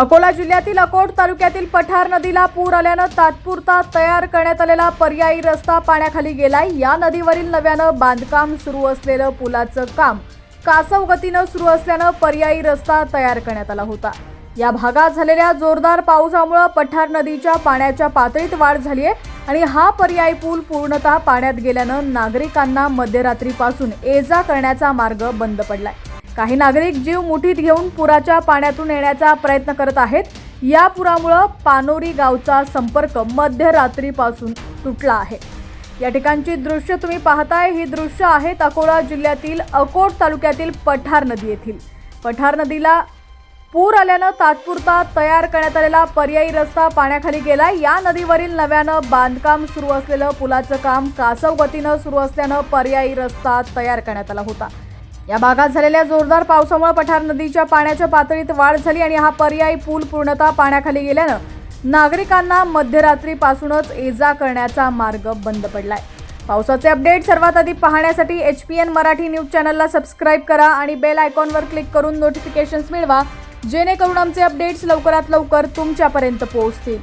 अकोला जिल्ह्यातील अकोट तालुक्यातील पठार नदीला पूर आल्यानं तात्पुरता तयार करण्यात आलेला पर्यायी रस्ता पाण्याखाली गेलाय. या नदीवरील नव्यानं बांधकाम सुरू असलेलं पुलाचं काम कासव गतीनं सुरू असल्यानं पर्यायी रस्ता तयार करण्यात आला होता. या भागात झालेल्या जोरदार पावसामुळे पठार नदीच्या पाण्याच्या पातळीत वाढ झाली आहे आणि हा पर्यायी पूल पूर्णतः पाण्यात गेल्यानं नागरिकांना मध्यरात्रीपासून ये जा करण्याचा मार्ग बंद पडलाय. काही नागरिक जीव मुठीत घेऊन पुराच्या पाण्यातून येण्याचा प्रयत्न करत आहेत. या पुरामुळं पानोरी गावचा संपर्क मध्यरात्रीपासून तुटला आहे. या ठिकाणची दृश्य तुम्ही पाहताय. ही दृश्य आहेत अकोला जिल्ह्यातील अकोट तालुक्यातील पठार नदी येथील. पठार नदीला पूर आल्यानं तात्पुरता तयार करण्यात आलेला पर्यायी रस्ता पाण्याखाली गेला या नदीवरील नव्यानं बांधकाम सुरू असलेलं पुलाचं काम कासव गतीनं सुरू असल्यानं पर्यायी रस्ता तयार करण्यात आला होता. या भागात झालेल्या जोरदार पावसामुळे पठार नदीच्या पाण्याच्या पातळीत वाढ झाली आणि हा पर्यायी पूल पूर्णतः पाण्याखाली गेल्यानं नागरिकांना मध्यरात्रीपासूनच ये जा करण्याचा मार्ग बंद पडलाय. पावसाचे अपडेट सर्वात आधी पाहण्यासाठी H P N Marathi news चॅनलला सबस्क्राईब करा आणि बेल आयकॉनवर क्लिक करून नोटिफिकेशन्स मिळवा जेणेकरून आमचे अपडेट्स लवकरात लवकर तुमच्यापर्यंत पोहोचतील.